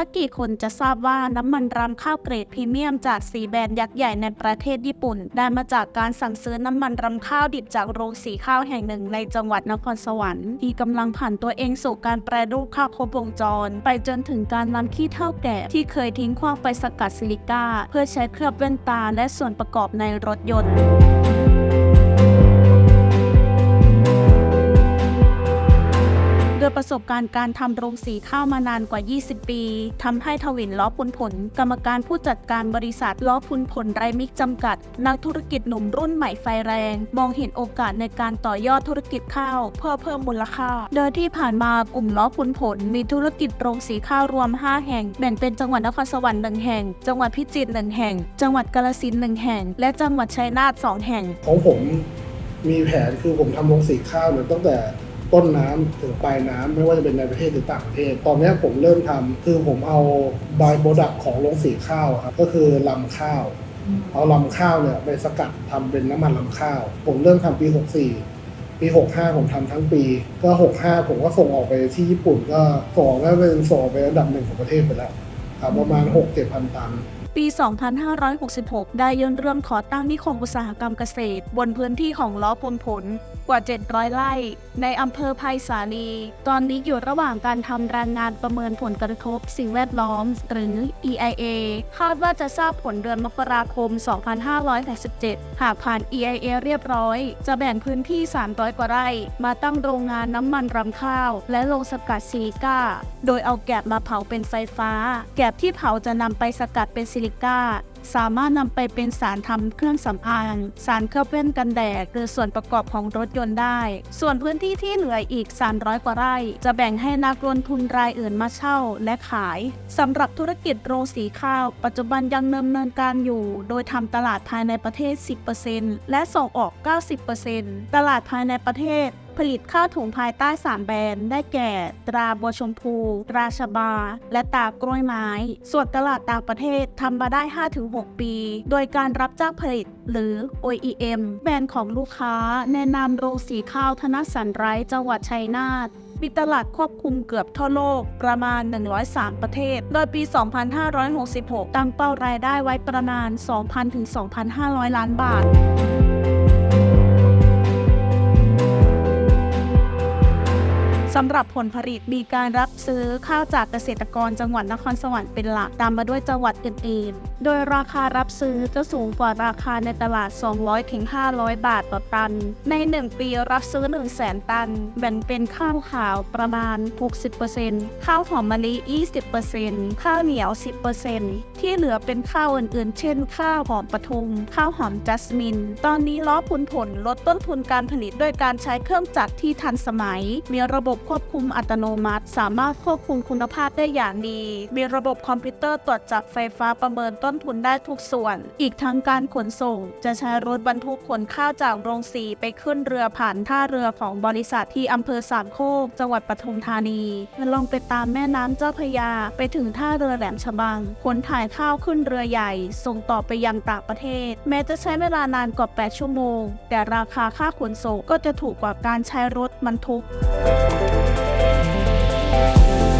สักกี่คนจะทราบว่าน้ำมันรำข้าวเกรดพรีเมียมจากสีแบรนด์ยักษ์ใหญ่ในประเทศญี่ปุ่น ได้มาจากการสั่งซื้อน้ำมันรำข้าวดิบจากโรงสีข้าวแห่งหนึ่งในจังหวัดนครสวรรค์ที่กำลังผ่านตัวเองสู่การแปรรูปข้าวครบวงจร ไปจนถึงการนำขี้เท่าแก่ที่เคยทิ้งขว้างไปสกัดซิลิก้า เพื่อใช้เคลือบแว่นตาและส่วนประกอบในรถยนต์ ยประสบการณ์การทำโรงสีข้าวมานานกว่า 20 ปีทำให้ทวินล้อพุนผล กรรมการผู้จัดการบริษัทล้อพุนผลไรมิกจำกัด นักธุรกิจหนุ่มรุ่นใหม่ไฟแรง มองเห็นโอกาสในการต่อยอดธุรกิจข้าวเพื่อเพิ่มมูลค่า โดยที่ผ่านมากลุ่มล้อพุนผล มีธุรกิจโรงสีข้าวรวม 5 แห่ง แบ่งเป็นจังหวัดนครสวรรค์หนึ่งแห่ง จังหวัดพิจิตรหนึ่งแห่ง จังหวัดกาฬสินธุ์หนึ่งแห่ง และจังหวัดชัยนาทสองแห่ง ของผมมีแผนคือผมทำโรงสีข้าวเนี่ยตั้งแต่ ต้นน้ำถึงปลายน้ำไม่ว่าจะเป็นในประเทศหรือต่างประเทศ ตอนนี้ผมเริ่มทำคือผมเอาบายโปรดักของโรงสีข้าวครับก็คือลำข้าว เอาลำข้าวเนี่ยไปสกัดทำเป็นน้ำมันลำข้าว ผมเริ่มทำปี 64 ปี 65 ผมทำทั้งปี ก็ 65 ผมก็ส่งออกไปที่ญี่ปุ่นก็ส่งออกได้เป็นส่งออกไปอันดับหนึ่งของประเทศไปแล้วครับประมาณ 6-7พันตัน ปี 2566 ได้ยื่นเรื่องขอตั้งนิคมอุตสาหกรรมเกษตร บนพื้นที่ของล้อพลผลกว่า 700 ไร่ ในอำเภอไผ่สาลี ตอนนี้อยู่ระหว่างการทำรายงานประเมินผลกระทบสิ่งแวดล้อม หรือ EIA คาดว่าจะทราบผลเดือนมกราคม 2567 หากผ่าน EIA เรียบร้อย จะแบ่งพื้นที่ 300 กว่าไร่ มาตั้งโรงงานน้ำมันรำข้าว และโรงสกัดซิลิก้า โดยเอาแกบมาเผาเป็นไฟฟ้า แกบที่เผาจะนำไปสกัดเป็นซิลิก้า สามารถนำไปเป็นสารทำเครื่องสำอาง สารเคลือบแว่นกันแดดหรือส่วนประกอบของรถยนต์ได้ ส่วนพื้นที่ที่เหลืออีก 300 กว่าไร่ จะแบ่งให้นักลงทุนรายอื่นมาเช่าและขายสำหรับธุรกิจโรงสีข้าว ปัจจุบันยังดำเนินการอยู่ โดยทำตลาดภายในประเทศ 10%และส่งออก 90%ตลาดภายในประเทศ ผลิตข้าวถุงภายใต้ 3 แบรนด์ได้แก่ ตราบัวชมพู ตราชบา และตากล้วยไม้ ส่วนตลาดต่างประเทศทำมาได้ 5-6 ปี โดยการรับจ้างผลิตหรือ OEM แบรนด์ของลูกค้า แนะนำโรงสีข้าวธนสันไรจังหวัดชัยนาทมีตลาดควบคุมเกือบทั่วโลกประมาณ 103 ประเทศ โดยปี 2566 ตั้งเป้ารายได้ไว้ประมาณ 2,000ถึง2,500 ล้านบาท สำหรับผลผลิตมีการรับซื้อข้าวจากเกษตรกรจังหวัดนครสวรรค์เป็นหลักตามมาด้วยจังหวัดอื่นๆ โดยราคารับซื้อจะสูงกว่าราคาในตลาด 200-500 บาทต่อตัน ใน 1 ปีรับซื้อ 1 0 0 0 0แสนตัน แบ่งเป็นข้าวขาวประมาณ 60%ข้าวหอมมะลิ 20%ข้าวเหนียว 10%ที่เหลือเป็นข้าวอื่นๆ เช่น ข้าวหอมปทุม ข้าวหอมจัสมิน ตอนนี้ล้อพุนผลลดต้นทุนการผลิตด้วยการใช้เครื่องจักรที่ทันสมัย มีระบบควบคุมอัตโนมัติ สามารถควบคุมคุณภาพได้อย่างดี มีระบบคอมพิวเตอร์ตรวจจับไฟฟ้าประเมินต้นทุนได้ทุกส่วน อีกทั้งการขนส่ง จะใช้รถบรรทุกขนข้าวจากโรงสีไปขึ้นเรือผ่านท่าเรือของบริษัทที่อำเภอสามโคก จังหวัดปทุมธานีและลงไปตามแม่น้ำเจ้าพยา ไปถึงท่าเรือแหลมฉบังขนถ่ายข้าวขึ้นเรือใหญ่ ส่งต่อไปยังต่างประเทศ แม้จะใช้เวลานานกว่า 8 ชั่วโมง แต่ราคาค่าขนส่งก็จะถูกกว่าการใช้รถบรรทุก you